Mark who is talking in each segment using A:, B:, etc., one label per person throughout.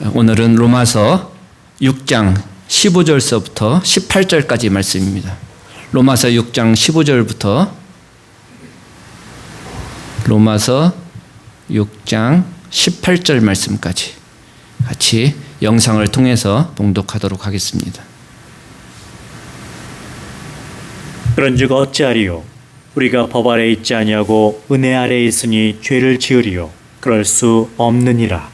A: 오늘은 로마서 6장 15절서부터 18절까지 말씀입니다. 로마서 6장 15절부터 로마서 6장 18절 말씀까지 같이 영상을 통해서 봉독하도록 하겠습니다.
B: 그런즉 어찌하리요 우리가 법 아래 있지 아니하고 은혜 아래 있으니 죄를 지으리요 그럴 수 없느니라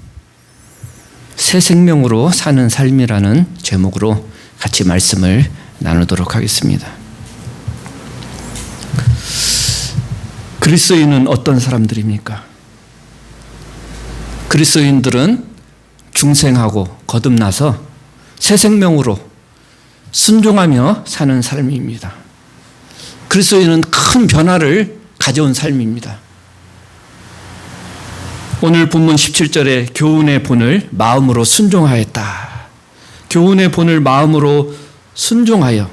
A: 새 생명으로 사는 삶이라는 제목으로 같이 말씀을 나누도록 하겠습니다. 그리스도인은 어떤 사람들입니까? 그리스도인들은 중생하고 거듭나서 새 생명으로 순종하며 사는 삶입니다. 그리스도인은 큰 변화를 가져온 삶입니다. 오늘 본문 17절에 교훈의 본을 마음으로 순종하였다. 교훈의 본을 마음으로 순종하여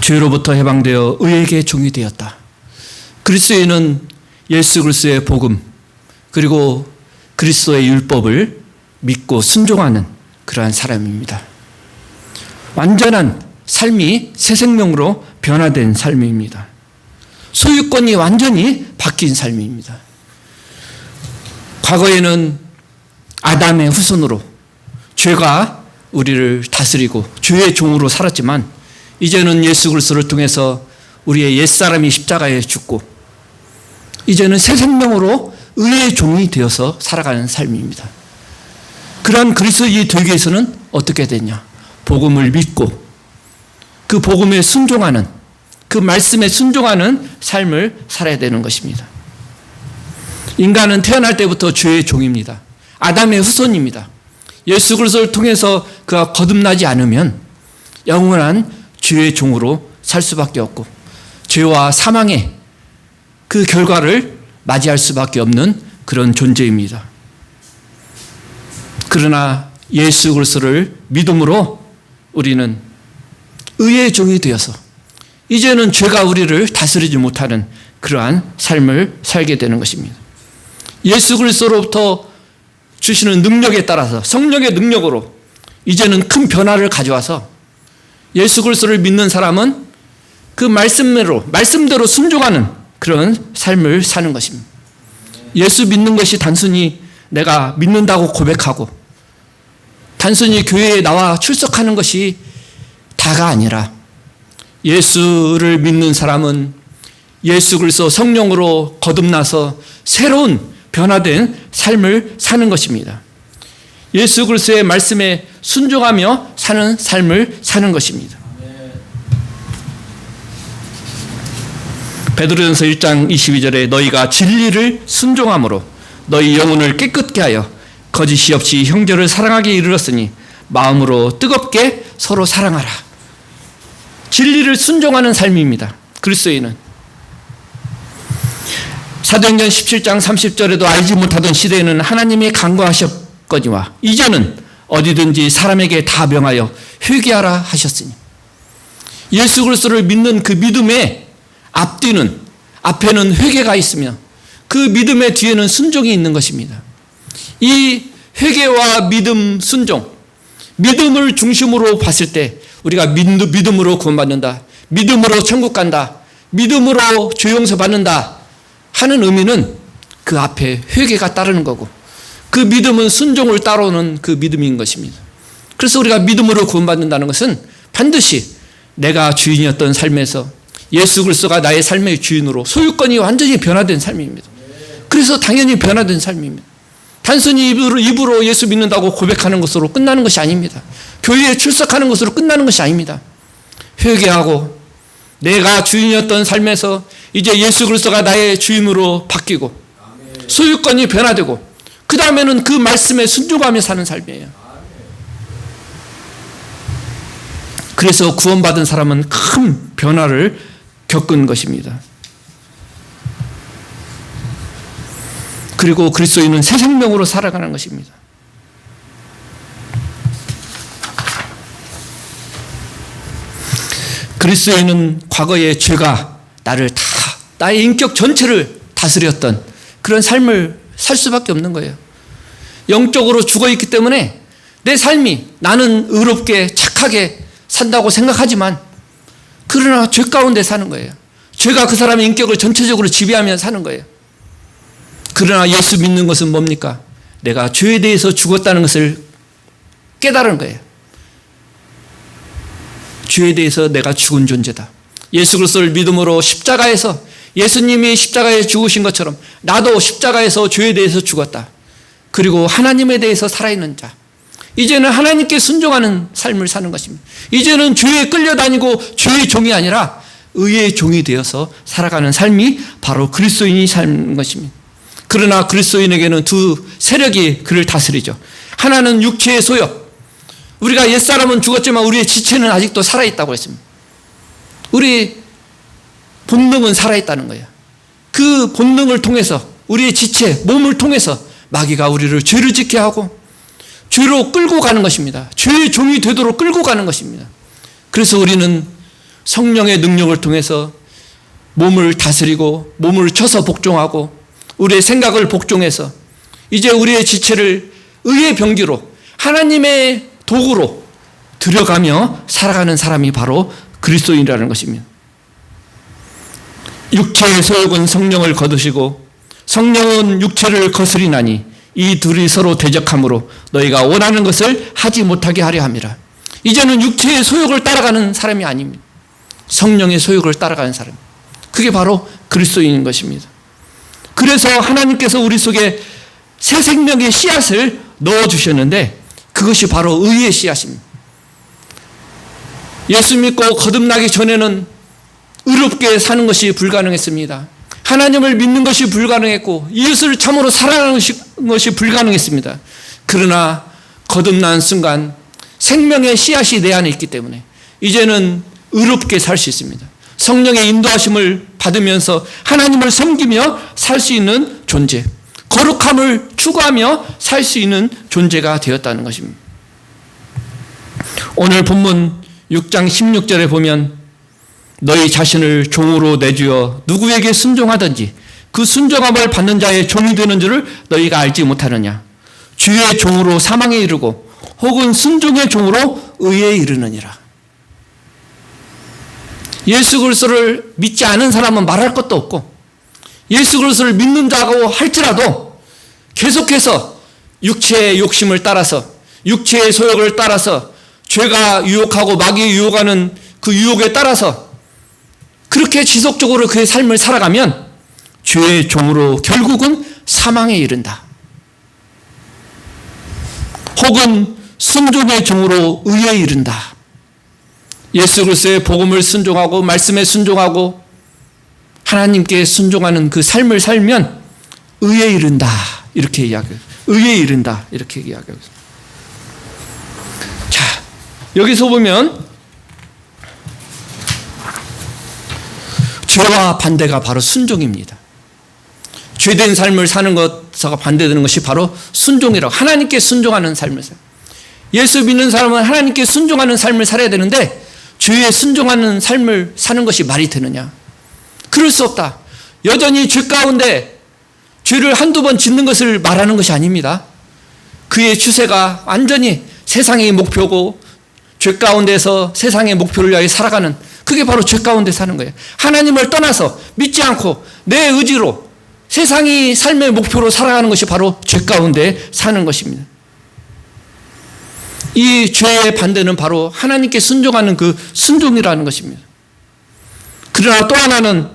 A: 죄로부터 해방되어 의에게 종이 되었다. 그리스도인은 예수 그리스도의 복음 그리고 그리스도의 율법을 믿고 순종하는 그러한 사람입니다. 완전한 삶이 새 생명으로 변화된 삶입니다. 소유권이 완전히 바뀐 삶입니다. 과거에는 아담의 후손으로 죄가 우리를 다스리고 죄의 종으로 살았지만 이제는 예수 그리스도를 통해서 우리의 옛사람이 십자가에 죽고 이제는 새 생명으로 의의 종이 되어서 살아가는 삶입니다. 그러한 그리스도인이 되기 위해서는 어떻게 되냐? 복음을 믿고 그 복음에 순종하는 그 말씀에 순종하는 삶을 살아야 되는 것입니다. 인간은 태어날 때부터 죄의 종입니다. 아담의 후손입니다. 예수 그리스도를 통해서 그가 거듭나지 않으면 영원한 죄의 종으로 살 수밖에 없고 죄와 사망의 그 결과를 맞이할 수밖에 없는 그런 존재입니다. 그러나 예수 그리스도를 믿음으로 우리는 의의 종이 되어서 이제는 죄가 우리를 다스리지 못하는 그러한 삶을 살게 되는 것입니다. 예수 그리스도로부터 주시는 능력에 따라서 성령의 능력으로 이제는 큰 변화를 가져와서 예수 그리스도를 믿는 사람은 그 말씀대로 말씀대로 순종하는 그런 삶을 사는 것입니다. 예수 믿는 것이 단순히 내가 믿는다고 고백하고 단순히 교회에 나와 출석하는 것이 다가 아니라 예수를 믿는 사람은 예수 그리스도 성령으로 거듭나서 새로운 변화된 삶을 사는 것입니다. 예수 그리스도의 말씀에 순종하며 사는 삶을 사는 것입니다. 베드로전서 1장 22절에 너희가 진리를 순종함으로 너희 영혼을 깨끗게 하여 거짓이 없이 형제를 사랑하게 이르렀으니 마음으로 뜨겁게 서로 사랑하라. 진리를 순종하는 삶입니다. 그리스도인은 사도행전 17장 30절에도 알지 못하던 시대에는 하나님이 간과하셨거니와 이제는 어디든지 사람에게 다 명하여 회개하라 하셨으니 예수 그리스도를 믿는 그 믿음의 앞뒤는 앞에는 회개가 있으며 그 믿음의 뒤에는 순종이 있는 것입니다. 이 회개와 믿음, 순종, 믿음을 중심으로 봤을 때 우리가 믿음으로 구원받는다. 믿음으로 천국 간다. 믿음으로 죄 용서 받는다. 하는 의미는 그 앞에 회개가 따르는 거고 그 믿음은 순종을 따르는 그 믿음인 것입니다. 그래서 우리가 믿음으로 구원받는다는 것은 반드시 내가 주인이었던 삶에서 예수 그리스도가 나의 삶의 주인으로 소유권이 완전히 변화된 삶입니다. 그래서 당연히 변화된 삶입니다. 단순히 입으로, 입으로 예수 믿는다고 고백하는 것으로 끝나는 것이 아닙니다. 교회에 출석하는 것으로 끝나는 것이 아닙니다. 회개하고 내가 주인이었던 삶에서 이제 예수 그리스도가 나의 주인으로 바뀌고 소유권이 변화되고 그 다음에는 그 말씀에 순종하며 사는 삶이에요. 그래서 구원받은 사람은 큰 변화를 겪은 것입니다. 그리고 그리스도인은 새 생명으로 살아가는 것입니다. 그리스도인은 과거의 죄가 나를 다 나의 인격 전체를 다스렸던 그런 삶을 살 수밖에 없는 거예요. 영적으로 죽어 있기 때문에 내 삶이 나는 의롭게 착하게 산다고 생각하지만 그러나 죄 가운데 사는 거예요. 죄가 그 사람의 인격을 전체적으로 지배하며 사는 거예요. 그러나 예수 믿는 것은 뭡니까? 내가 죄에 대해서 죽었다는 것을 깨달은 거예요. 죄에 대해서 내가 죽은 존재다. 예수 그리스도를 믿음으로 십자가에서 예수님이 십자가에 죽으신 것처럼 나도 십자가에서 죄에 대해서 죽었다. 그리고 하나님에 대해서 살아있는 자. 이제는 하나님께 순종하는 삶을 사는 것입니다. 이제는 죄에 끌려다니고 죄의 종이 아니라 의의 종이 되어서 살아가는 삶이 바로 그리스도인이 사는 것입니다. 그러나 그리스도인에게는 두 세력이 그를 다스리죠. 하나는 육체의 소욕. 우리가 옛사람은 죽었지만 우리의 지체는 아직도 살아있다고 했습니다. 우리 본능은 살아있다는 거예요. 그 본능을 통해서 우리의 지체, 몸을 통해서 마귀가 우리를 죄를 짓게 하고 죄로 끌고 가는 것입니다. 죄의 종이 되도록 끌고 가는 것입니다. 그래서 우리는 성령의 능력을 통해서 몸을 다스리고 몸을 쳐서 복종하고 우리의 생각을 복종해서 이제 우리의 지체를 의의 병기로 하나님의 도구로 들여가며 살아가는 사람이 바로 그리스도인이라는 것입니다. 육체의 소욕은 성령을 거두시고 성령은 육체를 거스리나니 이 둘이 서로 대적함으로 너희가 원하는 것을 하지 못하게 하려 함이라. 이제는 육체의 소욕을 따라가는 사람이 아닙니다. 성령의 소욕을 따라가는 사람. 그게 바로 그리스도인인 것입니다. 그래서 하나님께서 우리 속에 새 생명의 씨앗을 넣어 주셨는데 그것이 바로 의의 씨앗입니다. 예수 믿고 거듭나기 전에는 의롭게 사는 것이 불가능했습니다. 하나님을 믿는 것이 불가능했고 예수를 참으로 사랑하는 것이 불가능했습니다. 그러나 거듭난 순간 생명의 씨앗이 내 안에 있기 때문에 이제는 의롭게 살 수 있습니다. 성령의 인도하심을 받으면서 하나님을 섬기며 살 수 있는 존재. 거룩함을 추구하며 살 수 있는 존재가 되었다는 것입니다. 오늘 본문 6장 16절에 보면 너희 자신을 종으로 내주어 누구에게 순종하든지 그 순종함을 받는 자의 종이 되는 줄을 너희가 알지 못하느냐. 주의 종으로 사망에 이르고 혹은 순종의 종으로 의에 이르느니라. 예수 그리스도를 믿지 않은 사람은 말할 것도 없고 예수 그리스도를 믿는 자고 할지라도 계속해서 육체의 욕심을 따라서 육체의 소욕을 따라서 죄가 유혹하고 마귀의 유혹하는 그 유혹에 따라서 그렇게 지속적으로 그의 삶을 살아가면 죄의 종으로 결국은 사망에 이른다. 혹은 순종의 종으로 의에 이른다. 예수 그리스도의 복음을 순종하고 말씀에 순종하고 하나님께 순종하는 그 삶을 살면 의에 이른다. 이렇게 이야기해요. 의에 이른다. 이렇게 이야기해요. 자, 여기서 보면 죄와 반대가 바로 순종입니다. 죄된 삶을 사는 것과 반대되는 것이 바로 순종이라고 하나님께 순종하는 삶을 살. 예수 믿는 사람은 하나님께 순종하는 삶을 살아야 되는데 죄에 순종하는 삶을 사는 것이 말이 되느냐? 그럴 수 없다. 여전히 죄 가운데 죄를 한두 번 짓는 것을 말하는 것이 아닙니다. 그의 추세가 완전히 세상의 목표고 죄 가운데서 세상의 목표를 위하여 살아가는 그게 바로 죄 가운데 사는 거예요. 하나님을 떠나서 믿지 않고 내 의지로 세상이 삶의 목표로 살아가는 것이 바로 죄 가운데 사는 것입니다. 이 죄의 반대는 바로 하나님께 순종하는 그 순종이라는 것입니다. 그러나 또 하나는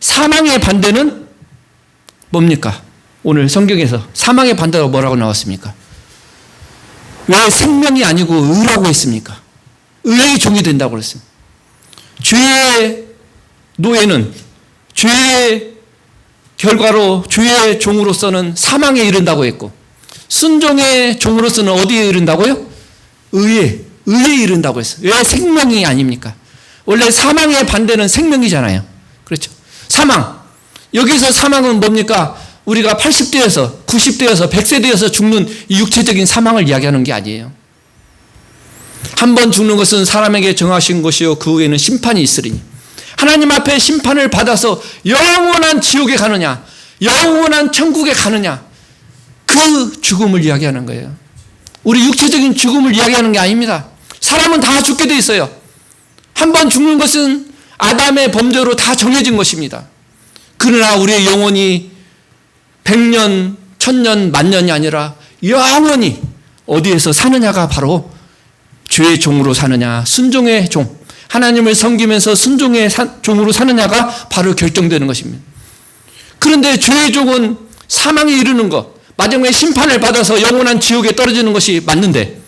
A: 사망의 반대는 뭡니까? 오늘 성경에서 사망의 반대가 뭐라고 나왔습니까? 왜 생명이 아니고 의라고 했습니까? 의의 종이 된다고 그랬습니다. 죄의 노예는 죄의 결과로 죄의 종으로서는 사망에 이른다고 했고 순종의 종으로서는 어디에 이른다고요? 의에, 의에 이른다고 했어요. 왜 생명이 아닙니까? 원래 사망의 반대는 생명이잖아요. 그렇죠. 사망. 여기서 사망은 뭡니까? 우리가 80대에서, 90대에서, 100세 되어서 죽는 이 육체적인 사망을 이야기하는 게 아니에요. 한 번 죽는 것은 사람에게 정하신 것이요. 그 후에는 심판이 있으리니. 하나님 앞에 심판을 받아서 영원한 지옥에 가느냐, 영원한 천국에 가느냐, 그 죽음을 이야기하는 거예요. 우리 육체적인 죽음을 이야기하는 게 아닙니다. 사람은 다 죽게 돼 있어요. 한 번 죽는 것은 아담의 범죄로 다 정해진 것입니다. 그러나 우리의 영혼이 백년, 천년, 만년이 아니라 영원히 어디에서 사느냐가 바로 죄의 종으로 사느냐, 순종의 종, 하나님을 섬기면서 순종의 사- 종으로 사느냐가 바로 결정되는 것입니다. 그런데 죄의 종은 사망에 이르는 것, 마지막에 심판을 받아서 영원한 지옥에 떨어지는 것이 맞는데,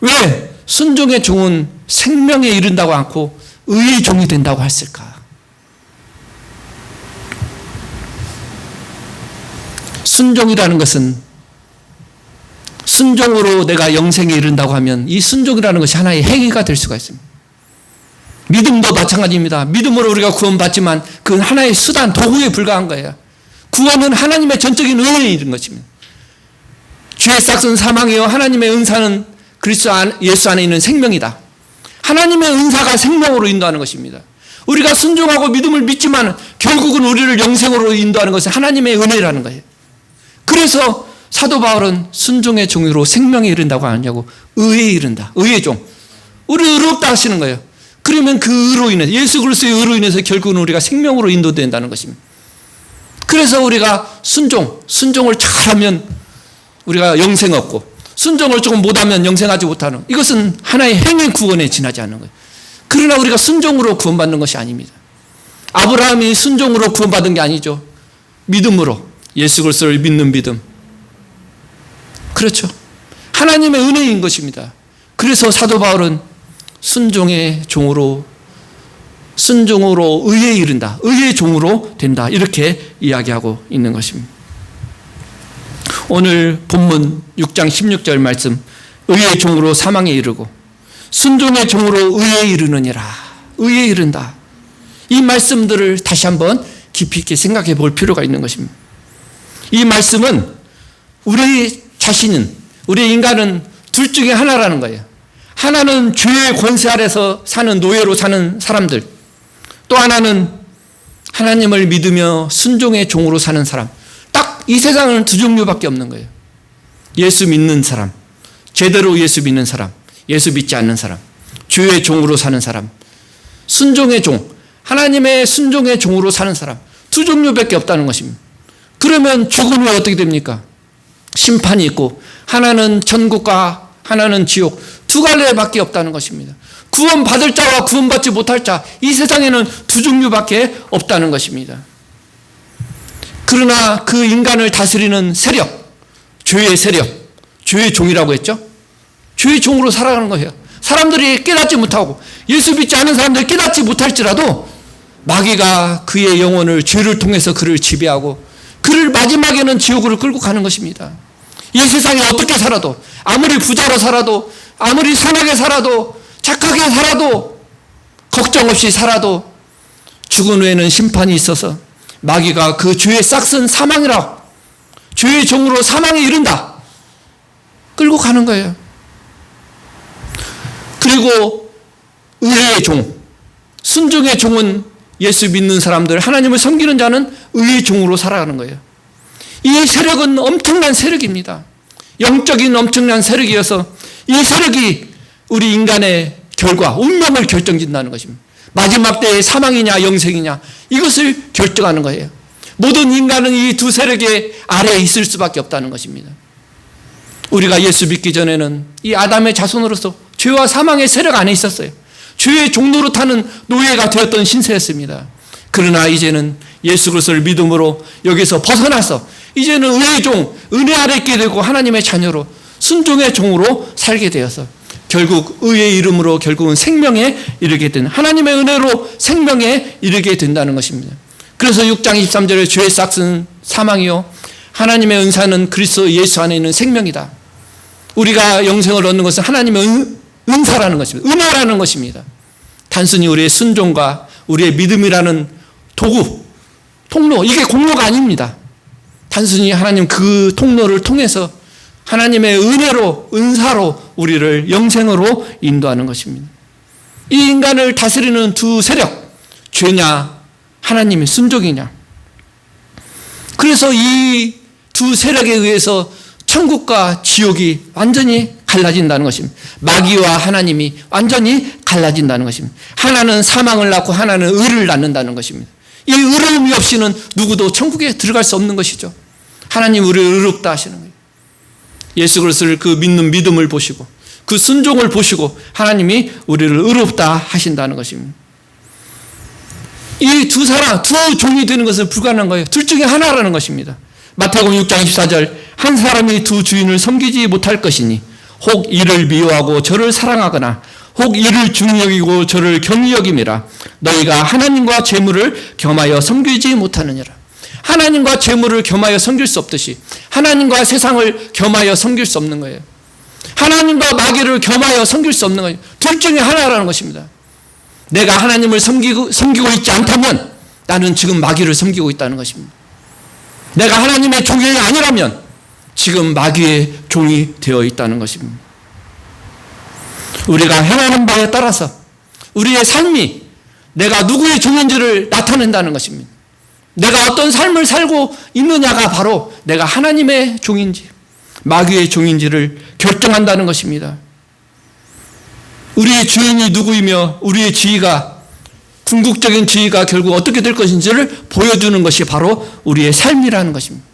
A: 왜 순종의 종은 생명에 이른다고 않고 의의 종이 된다고 했을까? 순종이라는 것은 순종으로 내가 영생에 이른다고 하면 이 순종이라는 것이 하나의 행위가 될 수가 있습니다. 믿음도 마찬가지입니다. 믿음으로 우리가 구원받지만 그건 하나의 수단, 도구에 불과한 거예요. 구원은 하나님의 전적인 은혜에 이른 것입니다. 죄의 싹은 사망이요 하나님의 은사는 그리스도 안, 예수 안에 있는 생명이다. 하나님의 은사가 생명으로 인도하는 것입니다. 우리가 순종하고 믿음을 믿지만 결국은 우리를 영생으로 인도하는 것은 하나님의 은혜라는 거예요. 그래서 사도 바울은 순종의 종으로 생명에 이른다고 하냐고 의에 이른다. 의의 종. 우리 의롭다 하시는 거예요. 그러면 그 의로 인해서 예수 그리스도의 의로 인해서 결국은 우리가 생명으로 인도된다는 것입니다. 그래서 우리가 순종, 순종을 잘하면 우리가 영생 얻고 순종을 조금 못하면 영생하지 못하는 이것은 하나의 행위 구원에 지나지 않는 거예요. 그러나 우리가 순종으로 구원받는 것이 아닙니다. 아브라함이 순종으로 구원받은 게 아니죠. 믿음으로 예수 그리스도를 믿는 믿음. 그렇죠. 하나님의 은혜인 것입니다. 그래서 사도 바울은 순종의 종으로 순종으로 의에 이른다. 의의 종으로 된다. 이렇게 이야기하고 있는 것입니다. 오늘 본문 6장 16절 말씀 의의 종으로 사망에 이르고 순종의 종으로 의에 이르느니라. 의에 이른다. 이 말씀들을 다시 한번 깊이 있게 생각해 볼 필요가 있는 것입니다. 이 말씀은 우리 자신은 우리 인간은 둘 중에 하나라는 거예요. 하나는 죄의 권세 아래서 사는 노예로 사는 사람들. 또 하나는 하나님을 믿으며 순종의 종으로 사는 사람. 딱 이 세상은 두 종류밖에 없는 거예요. 예수 믿는 사람, 제대로 예수 믿는 사람, 예수 믿지 않는 사람, 주의 종으로 사는 사람, 순종의 종, 하나님의 순종의 종으로 사는 사람. 두 종류밖에 없다는 것입니다. 그러면 후에 어떻게 됩니까? 심판이 있고 하나는 천국과 하나는 지옥 두 갈래밖에 없다는 것입니다. 구원 받을 자와 구원받지 못할 자 이 세상에는 두 종류밖에 없다는 것입니다. 그러나 그 인간을 다스리는 세력, 죄의 세력, 죄의 종이라고 했죠. 죄의 종으로 살아가는 거예요. 사람들이 깨닫지 못하고 예수 믿지 않은 사람들이 깨닫지 못할지라도 마귀가 그의 영혼을 죄를 통해서 그를 지배하고 그를 마지막에는 지옥으로 끌고 가는 것입니다. 이 세상에 어떻게 살아도 아무리 부자로 살아도 아무리 선하게 살아도 착하게 살아도 걱정 없이 살아도 죽은 후에는 심판이 있어서 마귀가 그 죄의 싹슨 사망이라 죄의 종으로 사망에 이른다. 끌고 가는 거예요. 그리고 의의 종, 순종의 종은 예수 믿는 사람들, 하나님을 섬기는 자는 의의 종으로 살아가는 거예요. 이 세력은 엄청난 세력입니다. 영적인 엄청난 세력이어서 이 세력이 우리 인간의 결과, 운명을 결정짓는다는 것입니다. 마지막 때의 사망이냐 영생이냐 이것을 결정하는 거예요. 모든 인간은 이 두 세력의 아래에 있을 수밖에 없다는 것입니다. 우리가 예수 믿기 전에는 이 아담의 자손으로서 죄와 사망의 세력 안에 있었어요. 죄의 종로로 타는 노예가 되었던 신세였습니다. 그러나 이제는 예수 그리스도를 믿음으로 여기서 벗어나서 이제는 의의 종, 은혜 아래 있게 되고 하나님의 자녀로 순종의 종으로 살게 되어서 결국 의의 이름으로 결국은 생명에 이르게 된 하나님의 은혜로 생명에 이르게 된다는 것입니다. 그래서 6장 23절에 죄의 싹은 사망이요 하나님의 은사는 그리스도 예수 안에 있는 생명이다. 우리가 영생을 얻는 것은 하나님의 은, 은사라는 것입니다. 은혜라는 것입니다. 단순히 우리의 순종과 우리의 믿음이라는 도구, 통로, 이게 공로가 아닙니다. 단순히 하나님 그 통로를 통해서 하나님의 은혜로, 은사로 우리를 영생으로 인도하는 것입니다. 이 인간을 다스리는 두 세력, 죄냐, 하나님의 순종이냐. 그래서 이 두 세력에 의해서 천국과 지옥이 완전히 갈라진다는 것입니다. 마귀와 하나님이 완전히 갈라진다는 것입니다. 하나는 사망을 낳고 하나는 의를 낳는다는 것입니다. 이 의로움이 없이는 누구도 천국에 들어갈 수 없는 것이죠. 하나님 우리를 의롭다 하시는 거예요. 예수 그리스도를 그 믿는 믿음을 보시고 그 순종을 보시고 하나님이 우리를 의롭다 하신다는 것입니다. 이 두 사람, 두 종이 되는 것은 불가능한 거예요. 둘 중에 하나라는 것입니다. 마태복음 6장 14절 한 사람이 두 주인을 섬기지 못할 것이니 혹 이를 미워하고 저를 사랑하거나 혹 이를 여기고 저를 경히 여김이라 너희가 하나님과 재물을 겸하여 섬기지 못하느니라. 하나님과 재물을 겸하여 섬길 수 없듯이 하나님과 세상을 겸하여 섬길 수 없는 거예요. 하나님과 마귀를 겸하여 섬길 수 없는 거예요. 둘 중에 하나라는 것입니다. 내가 하나님을 섬기고, 섬기고 있지 않다면 나는 지금 마귀를 섬기고 있다는 것입니다. 내가 하나님의 종이 아니라면 지금 마귀의 종이 되어 있다는 것입니다. 우리가 행하는 바에 따라서 우리의 삶이 내가 누구의 종인지를 나타낸다는 것입니다. 내가 어떤 삶을 살고 있느냐가 바로 내가 하나님의 종인지 마귀의 종인지를 결정한다는 것입니다. 우리의 주인이 누구이며 우리의 지위가 궁극적인 지위가 결국 어떻게 될 것인지를 보여주는 것이 바로 우리의 삶이라는 것입니다.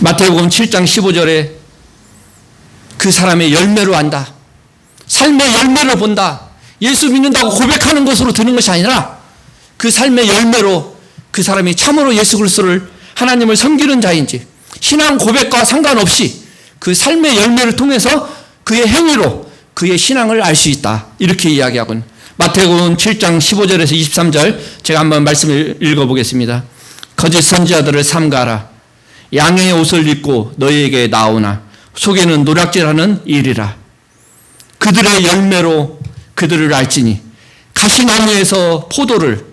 A: 마태복음 7장 15절에 그 사람의 열매로 안다. 삶의 열매를 본다. 예수 믿는다고 고백하는 것으로 드는 것이 아니라 그 삶의 열매로 그 사람이 참으로 예수 그리스도를 하나님을 섬기는 자인지 신앙 고백과 상관없이 그 삶의 열매를 통해서 그의 행위로 그의 신앙을 알 수 있다. 이렇게 이야기하군. 마태복음 7장 15절에서 23절 제가 한번 말씀을 읽어 보겠습니다. 거짓 선지자들을 삼가라. 양의 옷을 입고 너희에게 나오나 속에는 노략질하는 일이라. 그들의 열매로 그들을 알지니 가시나무에서 포도를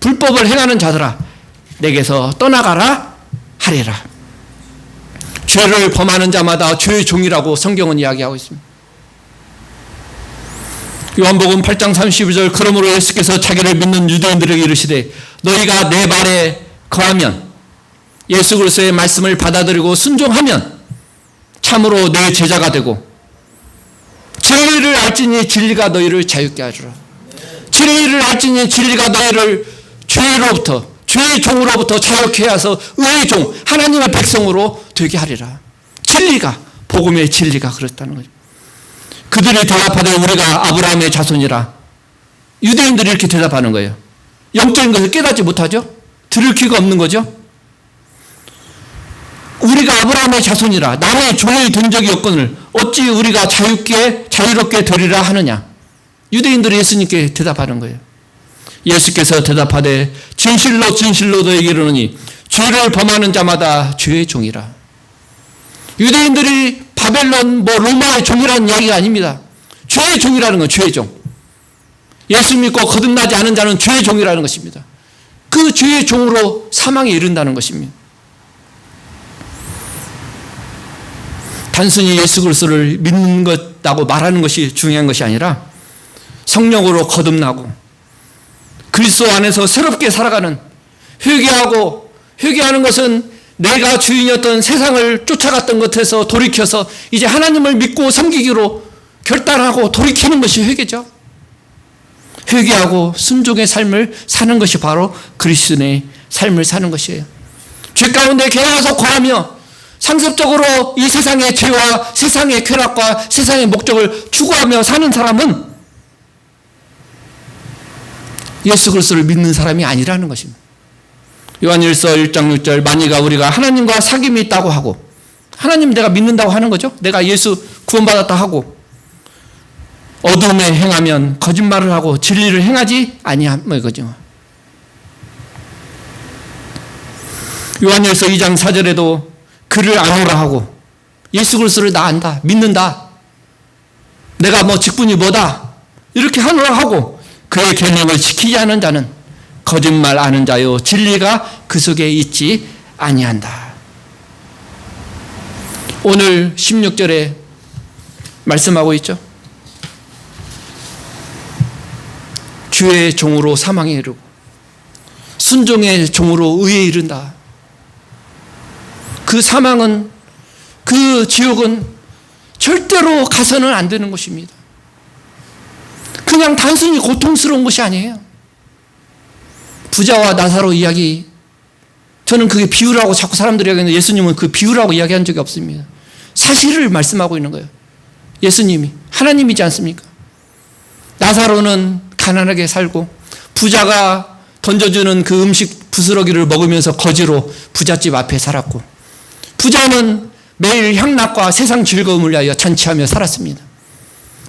A: 불법을 행하는 자들아 내게서 떠나가라 하리라 죄를 범하는 자마다 죄의 종이라고 성경은 이야기하고 있습니다. 요한복음 8장 32절 그러므로 예수께서 자기를 믿는 유대인들에게 이르시되 너희가 내 말에 거하면 예수 그리스도의 말씀을 받아들이고 순종하면 참으로 내 제자가 되고 진리를 알지니 진리가 너희를 자유케 하리라. 진리를 알지니 진리가 너희를 죄로부터 죄의 종으로부터 자유케 하서 의의 종 하나님의 백성으로 되게 하리라. 진리가 복음의 진리가 그렇다는 거죠. 그들이 대답하되 우리가 아브라함의 자손이라 유대인들이 이렇게 대답하는 거예요. 영적인 것을 깨닫지 못하죠? 들을 귀가 없는 거죠? 우리가 아브라함의 자손이라 남의 종이 된 적이 없거늘 어찌 우리가 자유롭게 자유롭게 되리라 하느냐? 유대인들이 예수님께 대답하는 거예요. 예수께서 대답하되 진실로 진실로 너에게 이르노니 죄를 범하는 자마다 죄의 종이라. 유대인들이 바벨론 뭐 로마의 종이라는 이야기가 아닙니다. 죄의 종이라는 건 죄의 종. 예수 믿고 거듭나지 않은 자는 죄의 종이라는 것입니다. 그 죄의 종으로 사망에 이른다는 것입니다. 단순히 예수 그리스도를 믿는 것다고 말하는 것이 중요한 것이 아니라 성령으로 거듭나고 그리스도 안에서 새롭게 살아가는 회개하고 회개하는 것은 내가 주인이었던 세상을 쫓아갔던 것에서 돌이켜서 이제 하나님을 믿고 섬기기로 결단하고 돌이키는 것이 회개죠. 회개하고 순종의 삶을 사는 것이 바로 그리스도의 삶을 사는 것이에요. 죄 가운데 계속 거하며 상습적으로 이 세상의 죄와 세상의 쾌락과 세상의 목적을 추구하며 사는 사람은 예수 그리스도를 믿는 사람이 아니라는 것입니다. 요한일서 1장 6절 만이가 우리가 하나님과 사귐이 있다고 하고 하나님 내가 믿는다고 하는 거죠. 내가 예수 구원받았다 하고 어둠에 행하면 거짓말을 하고 진리를 행하지 아니함 뭐 이거죠. 요한일서 2장 4절에도 그를 아노라 하고 예수 그리스도를 나 안다 믿는다 내가 뭐 직분이 뭐다 이렇게 하노라 하고 그의 계명을 지키지 않은 자는 거짓말 아는 자요 진리가 그 속에 있지 아니한다. 오늘 16절에 말씀하고 있죠. 주의 종으로 사망에 이르고 순종의 종으로 의에 이른다. 그 사망은 그 지옥은 절대로 가서는 안 되는 것입니다. 그냥 단순히 고통스러운 것이 아니에요. 부자와 나사로 이야기 저는 그게 비유라고 자꾸 사람들이 이야기하는데 예수님은 그 비유라고 이야기한 적이 없습니다. 사실을 말씀하고 있는 거예요. 예수님이 하나님이지 않습니까? 나사로는 가난하게 살고 부자가 던져주는 그 음식 부스러기를 먹으면서 거지로 부잣집 앞에 살았고 부자는 매일 향락과 세상 즐거움을 위하여 잔치하며 살았습니다.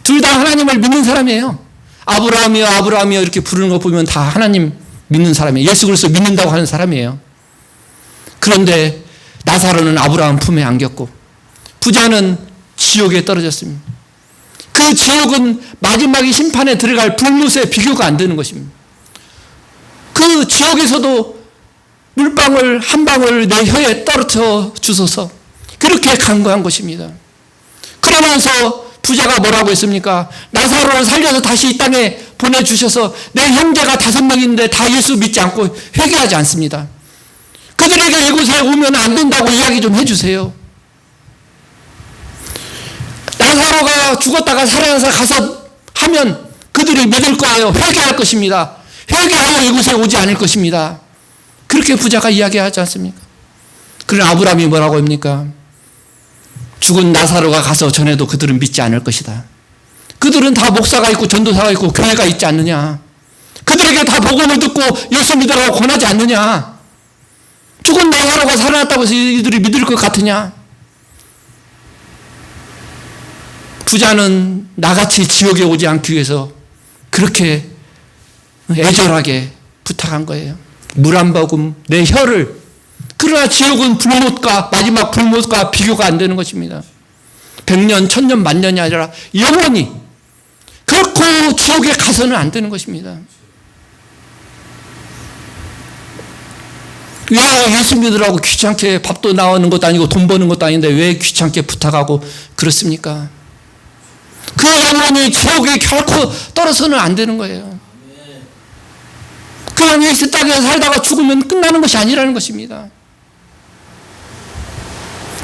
A: 둘 다 하나님을 믿는 사람이에요. 아브라함이요 아브라함이요 이렇게 부르는 거 보면 다 하나님 믿는 사람이에요. 예수 그리스도 믿는다고 하는 사람이에요. 그런데 나사로는 아브라함 품에 안겼고 부자는 지옥에 떨어졌습니다. 그 지옥은 마지막에 심판에 들어갈 불못에 비교가 안 되는 것입니다. 그 지옥에서도 물방울 한 방울 내 혀에 떨어져 주소서 그렇게 간거한 것입니다. 그러면서 부자가 뭐라고 했습니까? 나사로를 살려서 다시 이 땅에 보내주셔서 내 형제가 다섯 명인데 다 예수 믿지 않고 회개하지 않습니다. 그들에게 이곳에 오면 안 된다고 이야기 좀 해주세요. 나사로가 죽었다가 살아나서 가서 하면 그들이 믿을 거예요. 회개할 것입니다. 회개하여 이곳에 오지 않을 것입니다. 그렇게 부자가 이야기하지 않습니까? 그런 아브라함이 뭐라고 합니까? 죽은 나사로가 가서 전해도 그들은 믿지 않을 것이다. 그들은 다 목사가 있고 전도사가 있고 교회가 있지 않느냐. 그들에게 다 복음을 듣고 예수 믿으라고 권하지 않느냐. 죽은 나사로가 살아났다고 해서 이들이 믿을 것 같으냐. 부자는 나같이 지옥에 오지 않기 위해서 그렇게 애절하게 부탁한 거예요. 물 한 모금 내 혀를 그러나 지옥은 불못과 마지막 불못과 비교가 안 되는 것입니다. 백년, 천년, 만년이 아니라 영원히 결코 지옥에 가서는 안 되는 것입니다. 왜 예수 믿으라고 귀찮게 밥도 나오는 것도 아니고 돈 버는 것도 아닌데 왜 귀찮게 부탁하고 그렇습니까? 그 영혼이 지옥에 결코 떨어서는 안 되는 거예요. 그냥 이 땅에서 살다가 죽으면 끝나는 것이 아니라는 것입니다.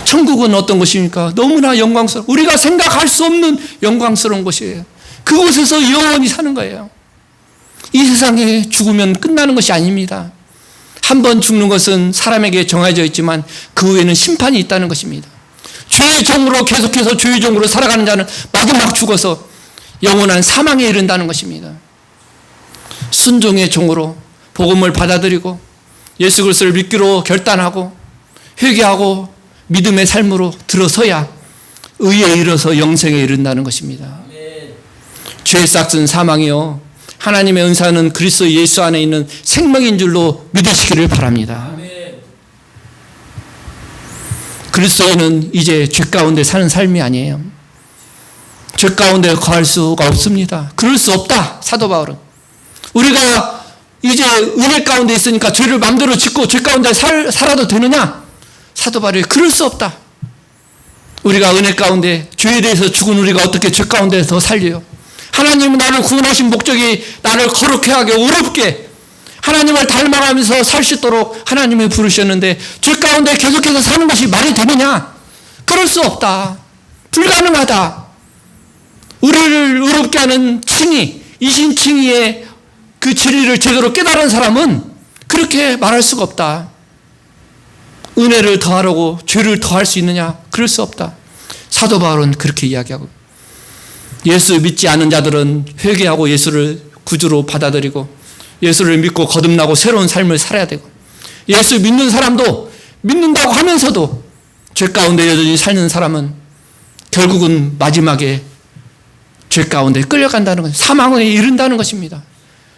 A: 천국은 어떤 것입니까? 너무나 영광스러워. 우리가 생각할 수 없는 영광스러운 것이에요. 그곳에서 영원히 사는 거예요. 이 세상에 죽으면 끝나는 것이 아닙니다. 한 번 죽는 것은 사람에게 정해져 있지만 그 후에는 심판이 있다는 것입니다. 죄의 종으로 계속해서 죄의 종으로 살아가는 자는 마지막 죽어서 영원한 사망에 이른다는 것입니다. 순종의 종으로 복음을 받아들이고 예수 그리스도를 믿기로 결단하고 회개하고 믿음의 삶으로 들어서야 의에 이르서 영생에 이른다는 것입니다. 죄 싹슨 사망이요 하나님의 은사는 그리스도 예수 안에 있는 생명인 줄로 믿으시기를 바랍니다. 그리스도인은 이제 죄 가운데 사는 삶이 아니에요. 죄 가운데 거할 수가 없습니다. 그럴 수 없다. 사도 바울은. 우리가 이제 은혜 가운데 있으니까 죄를 마음대로 짓고 죄 가운데 살, 살아도 되느냐? 사도 바울이 그럴 수 없다. 우리가 은혜 가운데 죄에 대해서 죽은 우리가 어떻게 죄 가운데 더 살려요? 하나님은 나를 구원하신 목적이 나를 거룩해 하게 어렵게 하나님을 닮아가면서 살 수 있도록 하나님이 부르셨는데 죄 가운데 계속해서 사는 것이 말이 되느냐? 그럴 수 없다. 불가능하다. 우리를 의롭게 하는 칭의, 이신칭의의 그 진리를 제대로 깨달은 사람은 그렇게 말할 수가 없다. 은혜를 더하려고 죄를 더할 수 있느냐? 그럴 수 없다. 사도 바울은 그렇게 이야기하고 예수 믿지 않는 자들은 회개하고 예수를 구주로 받아들이고 예수를 믿고 거듭나고 새로운 삶을 살아야 되고 예수 믿는 사람도 믿는다고 하면서도 죄 가운데 여전히 사는 사람은 결국은 마지막에 죄 가운데 끌려간다는 것, 사망에 이른다는 것입니다.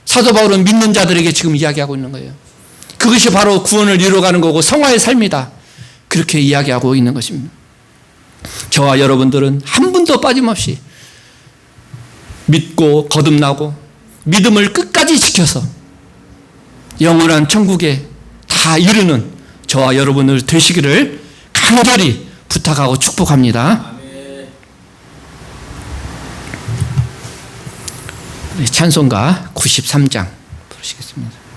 A: 사도 바울은 믿는 자들에게 지금 이야기하고 있는 거예요. 그것이 바로 구원을 이루어가는 거고 성화의 삶이다. 그렇게 이야기하고 있는 것입니다. 저와 여러분들은 한 분도 빠짐없이 믿고 거듭나고 믿음을 끝까지 지켜서 영원한 천국에 다 이르는 저와 여러분을 되시기를 간절히 부탁하고 축복합니다. 우리 찬송가 93장 부르시겠습니다.